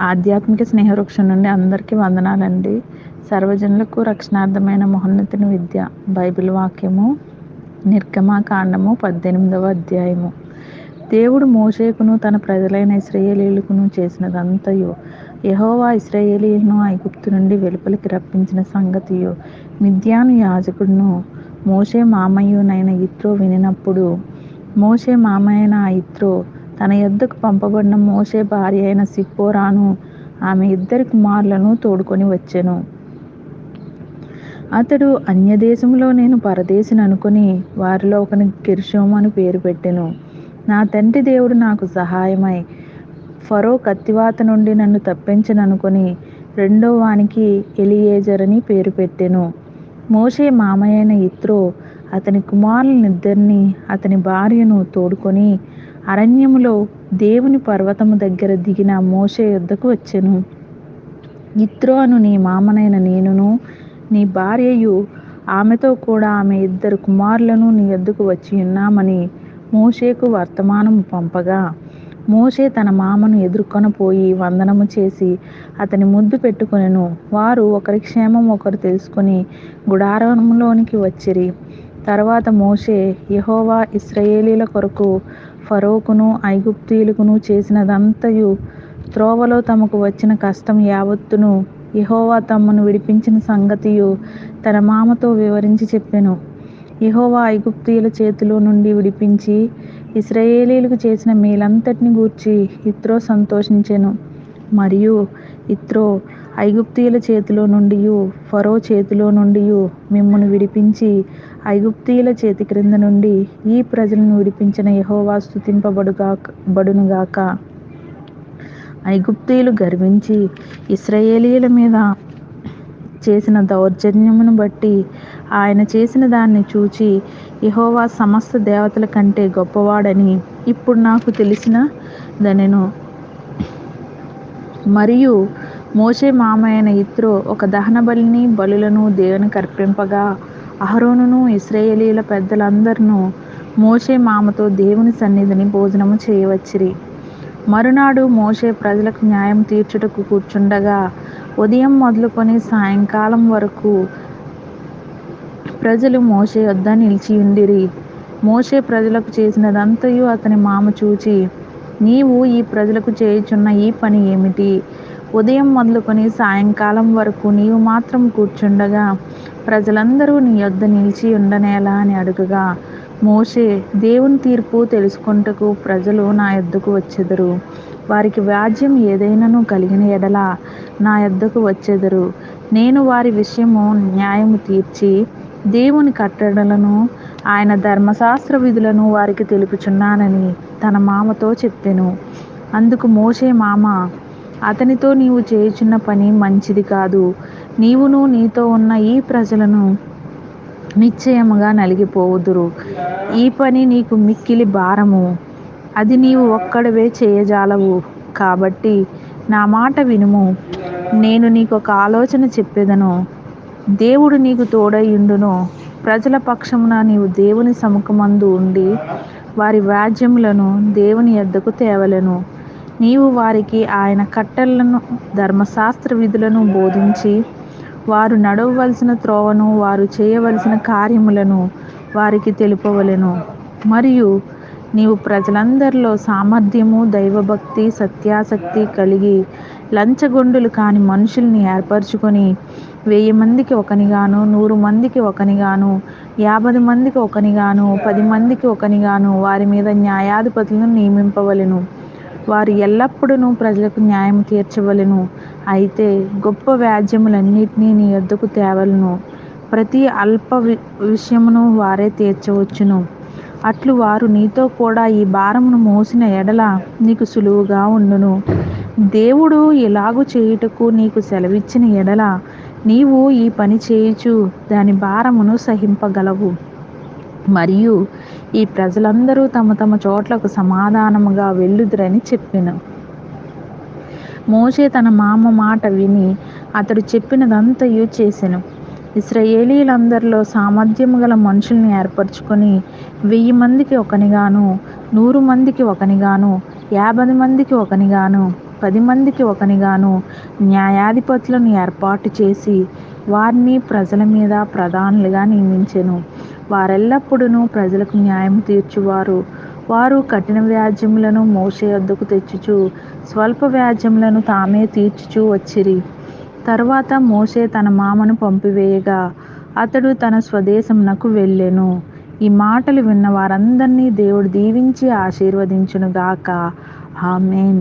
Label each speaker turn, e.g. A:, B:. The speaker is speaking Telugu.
A: ఆధ్యాత్మిక స్నేహవృక్షం నుండి అందరికీ వందనాలండి. సర్వజనులకు రక్షణార్థమైన మహోన్నతిని విద్య బైబిల్ వాక్యము నిర్గమాకాండము పద్దెనిమిదవ అధ్యాయము. దేవుడు మోషేకును తన ప్రజలైన ఇస్రాయేలీలకును చేసినదంతయు. యహోవా ఇస్రాయేలీలను ఐగుప్తు నుండి వెలుపలికి రప్పించిన సంగతియు. మిద్యాను యాజకుడును మోషే మామయ్యునైన ఇత్రో వినినప్పుడు మోషే మామయ్యైన ఇత్రో తన యొద్దకు పంపబడిన మోషే భార్య అయిన సిప్పోరాను ఆమె ఇద్దరి కుమారులను తోడుకొని వచ్చెను. అతడు అన్యదేశంలో నేను పరదేశిని అనుకుని వారిలో ఒకని గిర్షోము అని పేరు పెట్టెను. నా తండ్రి దేవుడు నాకు సహాయమై ఫరో కత్తివాత నుండి నన్ను తప్పించననుకొని రెండో వానికి ఎలియేజర్ అని పేరు పెట్టెను. మోషే మామయ్యైన ఇత్రో అతని కుమారులనిద్దరిని అతని భార్యను తోడుకొని అరణ్యములో దేవుని పర్వతము దగ్గర దిగిన మోషే యొద్దకు వచ్చెను. ఇత్రో అను నీ మామనైన నేనును నీ భార్యయు ఆమెతో కూడా ఆమె ఇద్దరు కుమారులను నీ ఎద్దుకు వచ్చి ఉన్నామని మోషేకు వర్తమానం పంపగా. మోషే తన మామను ఎదుర్కొనపోయి వందనము చేసి అతని ముద్దు పెట్టుకొనెను. వారు ఒకరి క్షేమం ఒకరు తెలుసుకొని గుడారంలోనికి వచ్చిరి. తర్వాత మోషే యహోవా ఇస్రయేలీల కొరకు ఫరోకును ఐగుప్తీయులకును చేసినదంతయు త్రోవలో తమకు వచ్చిన కష్టం యావత్తును యహోవా తమ్మును విడిపించిన సంగతియు తన మామతో వివరించి చెప్పెను. యహోవా ఐగుప్తీయుల చేతిలో నుండి విడిపించి ఇస్రాయేలీలకు చేసిన మేలంతటిని గూర్చి ఇత్రో సంతోషించెను. మరియు ఇత్రో ఐగుప్తీయుల చేతిలో నుండి ఫరో చేతిలో నుండి మిమ్మును విడిపించి ఐగుప్తీయుల చేతి క్రింద నుండి ఈ ప్రజలను విడిపించిన యహోవా స్థుతింపబడుగా బడునుగాక. ఐగుప్తీయులు గర్వించి ఇస్రాయేలీయుల మీద చేసిన దౌర్జన్యమును బట్టి ఆయన చేసిన దాన్ని చూచి యహోవా సమస్త దేవతల కంటే గొప్పవాడని ఇప్పుడు నాకు తెలిసిన దనెను. మరియు మోషే అయిన ఇత్రో ఒక దహన బలిని బలులను దేవునికి అర్పింపగా అహరోనును ఇస్రాయేలీల పెద్దలందరినూ మోషే మామతో దేవుని సన్నిధిని భోజనము చేయవచ్చిరి. మరునాడు మోషే ప్రజలకు న్యాయం తీర్చుటకు కూర్చుండగా ఉదయం మొదలుకొని సాయంకాలం వరకు ప్రజలు మోషే నిలిచి ఉండిరి. మోషే ప్రజలకు చేసినదంతయు అతని మామ చూచి నీవు ఈ ప్రజలకు చేయుచున్న ఈ పని ఏమిటి? ఉదయం మొదలుకొని సాయంకాలం వరకు నీవు మాత్రం కూర్చుండగా ప్రజలందరూ నీ యొద్ద నిలిచి ఉండనేలా అని అడుగగా. మోషే దేవుని తీర్పు తెలుసుకుంటకు ప్రజలు నా యొద్దకు వచ్చెదరు. వారికి వ్యాజ్యం ఏదైనాను కలిగిన ఎడల నా యొద్దకు వచ్చెదరు. నేను వారి విషయము న్యాయము తీర్చి దేవుని కట్టడలను ఆయన ధర్మశాస్త్ర విధులను వారికి తెలుపుచున్నానని తన మామతో చెప్పెను. అందుకు మోషే మామ అతనితో నీవు చేయుచున్న పని మంచిది కాదు. నీవును నీతో ఉన్న ఈ ప్రజలను నిశ్చయముగా నలిగిపోవుదురు. ఈ పని నీకు మిక్కిలి భారము. అది నీవు ఒక్కడవే చేయజాలవు. కాబట్టి నా మాట వినుము. నేను నీకు ఒక ఆలోచన చెప్పేదను. దేవుడు నీకు తోడైయుండును ప్రజల పక్షమున నీవు దేవుని సముఖమందు ఉండి వారి వ్యాజ్యములను దేవుని ఎద్దకు తేవలను. నీవు వారికి ఆయన కట్టెలను ధర్మశాస్త్ర విధులను బోధించి వారు నడవవలసిన త్రోవను వారు చేయవలసిన కార్యములను వారికి తెలుపవలెను. మరియు నీవు ప్రజలందరిలో సామర్థ్యము దైవభక్తి సత్యాసక్తి కలిగి లంచగొండులు కాని మనుషుల్ని ఏర్పరచుకొని వెయ్యి మందికి ఒకనిగాను నూరు మందికి ఒకనిగాను యాభై మందికి ఒకనిగాను పది మందికి ఒకనిగాను వారి మీద న్యాయాధిపతులను నియమింపవలెను. వారు ఎల్లప్పుడూ ప్రజలకు న్యాయం తీర్చవలెను. అయితే గొప్ప వ్యాజ్యములన్నిటినీ నీ యొద్దకు తేవలను. ప్రతి అల్ప విషయమును వారే తీర్చవచ్చును. అట్లు వారు నీతో కూడా ఈ భారమును మోసిన ఎడల నీకు సులువుగా ఉండును. దేవుడు ఇలాగు చేయుటకు నీకు సెలవిచ్చిన ఎడల నీవు ఈ పని చేయుచు దాని భారమును సహింపగలవు. మరియు ఈ ప్రజలందరూ తమ తమ చోట్లకు సమాధానముగా వెళ్ళుదురని చెప్పాను. మోషే తన మామ మాట విని అతడు చెప్పినదంతయు చేసెను. ఇస్రయేలీలందరిలో సామర్థ్యము గల మనుషుల్ని ఏర్పరచుకొని వెయ్యి మందికి ఒకనిగాను నూరు మందికి ఒకనిగాను యాభై మందికి ఒకనిగాను పది మందికి ఒకనిగాను న్యాయాధిపతులను ఏర్పాటు చేసి వారిని ప్రజల మీద ప్రధానులుగా నియమించెను. వారెల్లప్పుడూ ప్రజలకు న్యాయం తీర్చువారు. వారు కఠిన వ్యాజ్యములను మోసే వద్దకు తెచ్చుచు స్వల్ప వ్యాజ్యములను తామే తీర్చుచూ వచ్చిరి. తర్వాత మోసే తన మామను పంపివేయగా అతడు తన స్వదేశమునకు వెళ్ళెను. ఈ మాటలు విన్న వారందరినీ దేవుడు దీవించి ఆశీర్వదించునుగాక. ఆమెన్.